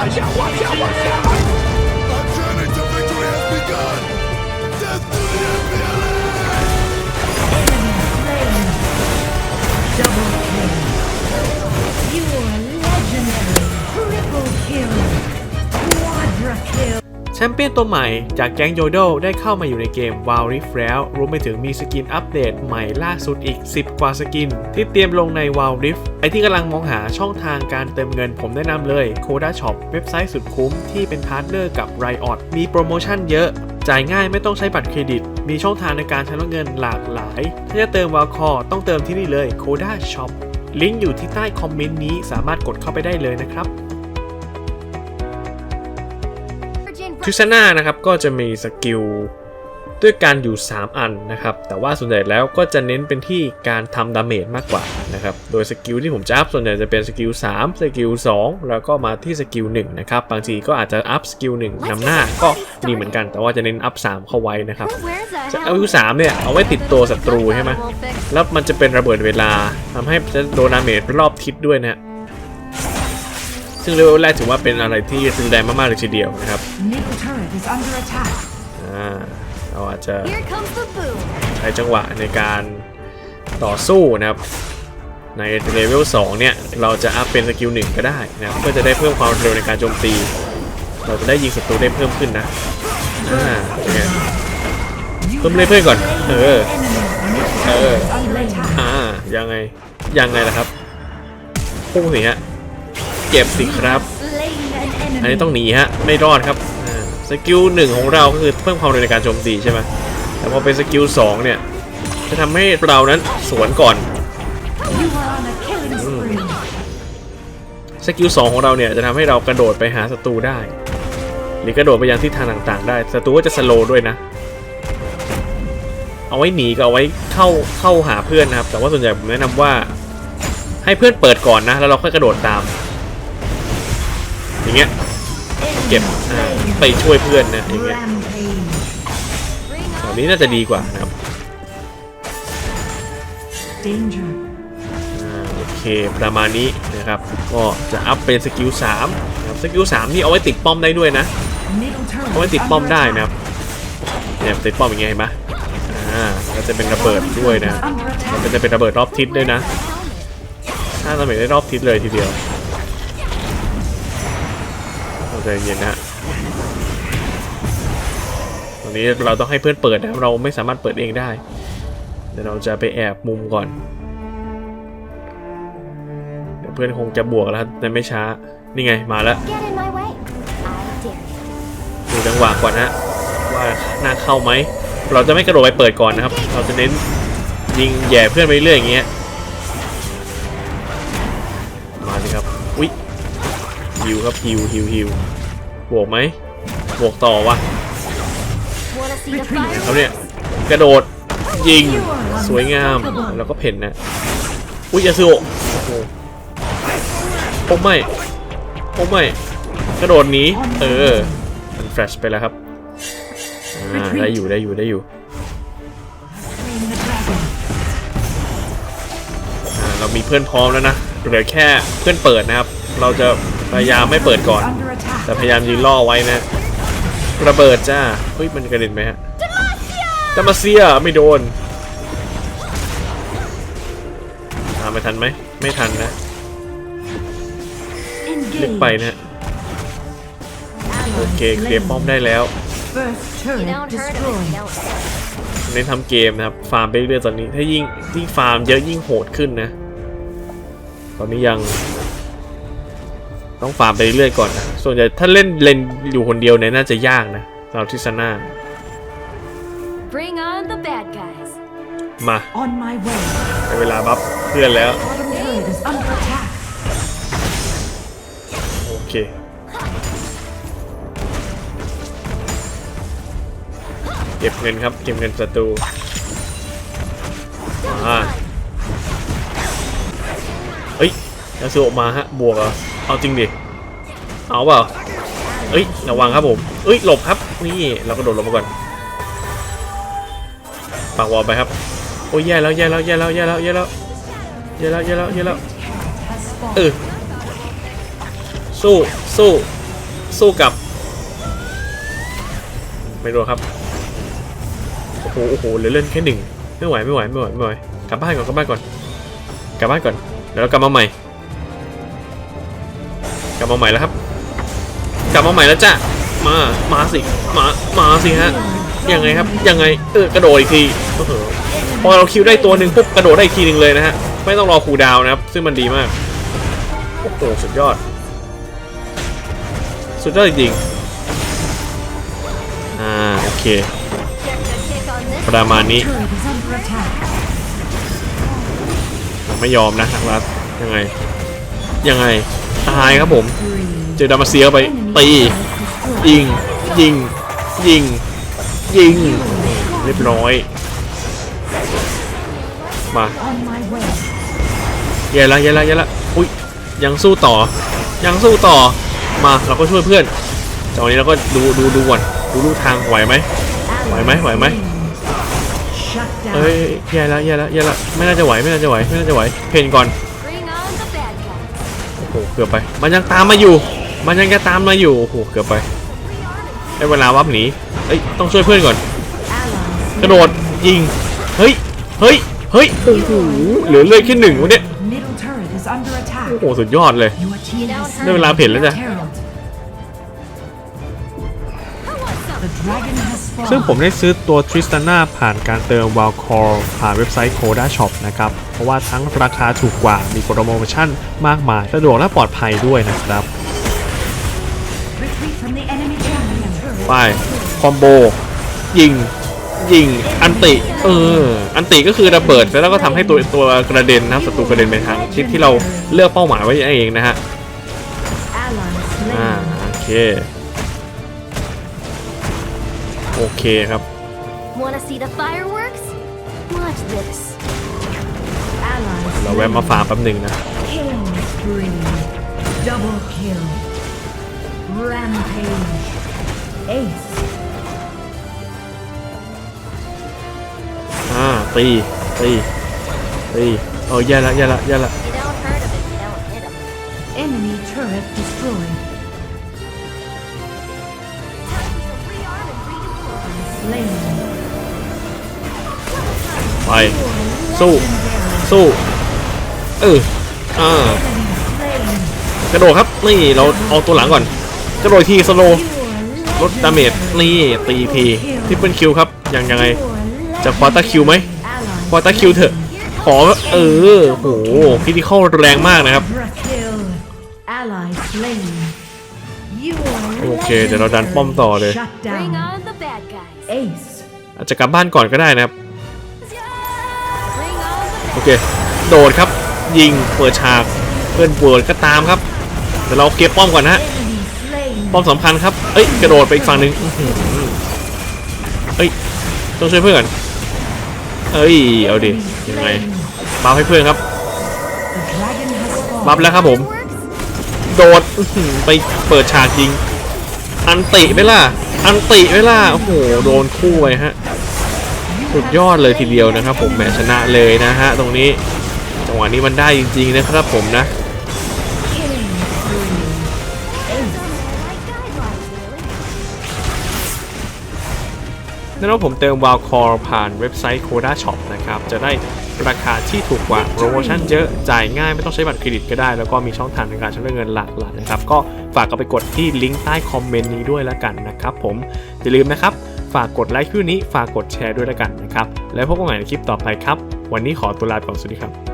Our journey to victory has begun! Death to the FBLA! Double kill. You are legendary. Triple kill. แชมเปี้ยนตัวใหม่จากแก๊งโยโดได้เข้ามาอยู่ในเกม Wild Rift แล้ว รวมไปถึงมีสกินอัปเดตใหม่ล่าสุดอีก 10 กว่าสกิน ที่เตรียมลงใน Wild Rift ไอที่กำลังมองหาช่องทางการเติมเงินผมแนะนำเลย Koda Shop เว็บไซต์สุดคุ้มที่เป็นพาร์ทเนอร์กับ Riot มีโปรโมชั่นเยอะ จ่ายง่ายไม่ต้องใช้บัตรเครดิต มีช่องทางในการชำระเงินหลากหลาย ถ้าจะเติม Wild Core ต้องเติมที่นี่เลย Koda Shop ลิงก์อยู่ที่ใต้คอมเมนต์นี้สามารถกดเข้าไปได้เลยนะครับ ทิซาน่านะครับก็จะมีสกิลด้วยการอยู่ 3 อันนะครับ แต่ว่าส่วนใหญ่แล้วก็จะเน้นเป็นที่การทำดาเมจมากกว่านะครับ โดยสกิลที่ผมจะอัพส่วนใหญ่จะเป็นสกิล3สกิล2แล้วก็มาที่สกิล1นะครับ บางทีก็อาจจะอัพสกิล1นำหน้าก็ดีเหมือนกัน แต่ว่าจะเน้นอัพ3เข้าไว้นะครับจะเอาอยู่3เนี่ยเอาไว้ติดตัวศัตรูใช่ไหมแล้วมันจะเป็นระเบิดเวลาทำให้จะโดนดาเมจรอบทิศด้วยนะฮะ ซึ่งเลเวลแรกถือว่าเป็นอะไรที่รุนแรงมากๆเลยทีเดียวนะครับ Middle turret is under attack. อ่าเราอาจจะ Here comes the boom. ใช้จังหวะในการต่อสู้นะครับ ในเลเวล2เนี่ย เราจะอัพเป็นสกิล1ก็ได้นะครับเพื่อจะได้เพิ่มความเร็วในการโจมตี เราจะได้ยิงศัตรูได้เพิ่มขึ้นนะอ่าโอเค You เพิ่มเลยเพื่อนก่อน เออ enemy. Middle เออ turret is under attack. อ่า ยังไง ยังไงล่ะครับพุ่งสิฮะ เก็บสิครับ Slain an อันนี้ enemy. ต้องหนีฮะไม่รอดครับอ่าสกิลหนึ่งของเราก็คือเพิ่มความเร็วในการโจมตีใช่ไหมแต่พอเป็นสกิลสองเนี่ยจะทำให้เรานั้นสวนก่อน You are on a killing spree. สกิลสองของเราเนี่ยจะทำให้เรากระโดดไปหาศัตรูได้ หรือกระโดดไปยังทิศทางต่างๆ ได้ศัตรูก็จะสโลว์ด้วยนะ เอาไว้หนีก็เอาไว้เข้าเข้าหาเพื่อนนะครับ แต่ว่าส่วนใหญ่ผมแนะนำว่าให้เพื่อนเปิดก่อนนะ แล้วเราค่อยกระโดดตาม อย่างเงี้ยเก็บไปช่วยเพื่อนนะอย่างเงี้ยแบบนี้น่าจะดีกว่านะครับโอเคประมาณนี้นะครับ ก็จะอัพเป็นสกิล3นะครับสกิล3นี่เอาไว้ติดป้อมได้ด้วยนะ เอาไว้ติดป้อมได้นะครับเนี่ยติดป้อมอย่างเงี้ยเห็นไหมอ่าก็จะเป็นระเบิดด้วยนะ Under มันจะเป็นระเบิดรอบทิศด้วยนะถ้าระเบิดได้รอบทิศเลยทีเดียว ใจเย็นนะฮะตอนนี้เราต้องให้เพื่อนเปิดนะเราไม่สามารถเปิดเองได้ เดี๋ยวเราจะไปแอบมุมก่อน เดี๋ยวเพื่อนคงจะบวกแล้วแต่ไม่ช้า นี่ไงมาแล้วดูจังหวะก่อนนะว่าน่าเข้าไหม เราจะไม่กระโดดไปเปิดก่อนนะครับ เราจะเน้นยิงแย่เพื่อนไปเรื่อยอย่างเงี้ย มาสิครับ ฮิวครับฮิวฮิวฮิวบวกไหมบวกต่อวะเขาเนี่ยกระโดดยิงสวยงามแล้วก็เพ่นนะอุ๊ยยาซึโอโอ้โหไม่โอ้ไม่กระโดดหนีเออมันแฟลชไปแล้วครับได้อยู่ได้อยู่ได้อยู่เรามีเพื่อนพร้อมแล้วนะเหลือแค่เพื่อนเปิดนะครับ เราจะ พยายามไม่เปิดก่อน Under attack. แต่พยายามยืนล่อไว้นะ ระเบิดจ้า เฮ้ย มันกระเด็นไหมฮะดามาเซียไม่โดนตามไปทันไหม ไม่ทันนะลึก Engage. ไปนะโอเคเคลียร์ป้อมได้แล้ว First You turret don't hurt him. destroyed. Don't. เน้นทำเกมนะครับ ฟาร์มไปเรื่อยๆตอนนี้ ถ้ายิ่งยิ่งฟาร์มเยอะยิ่งโหดขึ้นนะ ตอนนี้ยัง ต้องฟาร์มไปเรื่อยๆก่อนนะส่วนใหญ่ถ้าเล่นเลนอยู่คนเดียวเนี่ยน่าจะยากนะสำหรับทิศนา Bring on the bad guys. มา On my way. ในเวลาบัฟเพื่อนแล้ว Bottom turret is under attack. โอเค เก็บเงินครับ เก็บเงินศัตรูมาเฮ้ยยาสูออกมาฮะ บวกเหรอ เอาจริงดิ เอาเปล่า เอ้ยระวังครับผม เอ้ยหลบครับ นี่เรากระโดดหลบมาก่อนปากวอลไปครับ โอ้ยแย่แล้วแย่แล้วแย่แล้วแย่แล้วแย่แล้วแย่แล้วแย่แล้วแย่แล้วเออสู้สู้สู้กับ ไม่รู้ครับโอ้โหโอ้โหเหลือเล่นแค่หนึ่งไม่ไหวไม่ไหวไม่ไหวไม่ไหวกลับบ้านก่อนกลับบ้านก่อนกลับบ้านก่อนเดี๋ยวเรากลับมาใหม่ มาใหม่แล้วครับ กลับมาใหม่แล้วจ้ะมามาสิมามาสิฮะยังไงครับยังไงเออกระโดดอีกทีอพอเราคิวได้ตัวหนึ่งปุ๊บกระโดดได้อีกทีหนึ่งเลยนะฮะไม่ต้องรอคูดาวนะครับ ซึ่งมันดีมากโอ้โหสุดยอด สุดยอดจริงๆอ่าโอเคประมาณนี้ ไม่ยอมนะทางรัสยังไง ยังไง ตายครับผม เจอดามาเซียไปตียิงยิงยิงยิงเรียบร้อย มา On my way. แย่ละแย่ละแย่ละอุ้ยยังสู้ต่อ ยังสู้ต่อมาเราก็ช่วยเพื่อนจังหวะนี้เราก็ดูดูดูก่อนดูลูกทางไหวไหมไหวไหมไหวไหมเอ้ยแย่ละแย่ละแย่ละไม่น่าจะไหวไม่น่าจะไหวไม่น่าจะไหวเพนก่อน โอ้โหเกือบไป มันยังตามมาอยู่ มันยังจะตามมาอยู่ โอ้โห เกือบไป ได้เวลาวับหนี เอ้ย ต้องช่วยเพื่อนก่อน กระโดด ยิง เฮ้ย เฮ้ย เฮ้ย โอ้โห เหลือเลยแค่หนึ่งวะเนี่ยโอ้โห สุดยอดเลย ได้เวลาเพ่นแล้วจ้ะ ซึ่ง fallen. ผมได้ซื้อตัวทริสตาน่าผ่านการเติม w a l c o r ผ่านเว็บไซต์ Coda Shop นะครับ เพราะว่าทั้งราคาถูกกว่ามีโปรโมชั่นมากมาย สะดวกและปลอดภัยด้วยนะครับ Retreat from the enemy champion. Turret ไป คอมโบ ยิง ยิง อันติ เออ อันติก็คือระเบิด แล้วก็ทำให้ตัวตัวกระเด็นนะครับศัตรูกระเด็นไปทางทิศที่เราเลือกเป้าหมายไว้เองนะฮะ Allies อ่า slain. โอเค โอเคครับ Wanna see the fireworks? Watch this. Allies เราแวะมาฟาร์มแป๊บหนึ่งนะ Killing spree. Double kill. Rampage. Ace. อ่า ตี ตี ตีเออแย่ละแย่ละแย่ละ You don't hurt him if you don't hit him. Enemy turret destroyed. ไป สู้ สู้ เอออ่ากระโดดครับ นี่เราเอาตัวหลังก่อนกระโดดทีสโลลดดาเมจนี่ตีทีทิปเปิลคิวครับยังยังไงจะควอเตอร์คิวไหมควอเตอร์คิวเถอะ ขอเออโหพิธีเข้าแรงมากนะครับ โอเค เดี๋ยวเราดันป้อมต่อเลย Shut Bring down. on the bad guys. Ace. อาจจะกลับบ้านก่อนก็ได้นะครับ Bring on the โอเค โดดครับ ยิงเปิดฉาก เพื่อนปวดก็ตามครับ เดี๋ยวเราเก็บป้อมก่อนนะฮะ Enemy slain. ป้อมสำคัญครับ เอ้ย กระโดดไปอีกฝั่งหนึ่งอื้อหือเอ้ย ต้องช่วยเพื่อนก่อนเอ้ย เอาดิ ยังไงบัฟให้เพื่อนครับ The dragon has บัฟ fallen. แล้วครับผม fireworks. โดดอื้อหือไปเปิดฉากยิง อันติไหมล่ะ อันติไหมล่ะโอ้โหโดนคู่ไปฮะสุดยอดเลยทีเดียวนะครับ ผมแหมชนะเลยนะฮะตรงนี้จังหวะนี้มันได้จริง ๆ นะครับผมนะนั่นว่าผมเติม w a l c o r ผ่านเว็บไซต์ Coda Shop นะครับ จะได้ ราคาที่ถูกกว่าโปรโมชั่นเยอะจ่ายง่ายไม่ต้องใช้บัตรเครดิตก็ได้ แล้วก็มีช่องทางในการชำระเงินหลากหลายนะครับก็ฝากกันไปกดที่ลิงก์ใต้คอมเมนต์นี้ด้วยแล้วกันนะครับผมอย่าลืมนะครับฝากกดไลค์คลิปนี้ฝากกดแชร์ด้วยแล้วกันนะครับแล้วพบกันใหม่ในคลิปต่อไปครับ วันนี้ขอตัวลาไปก่อนสวัสดีครับ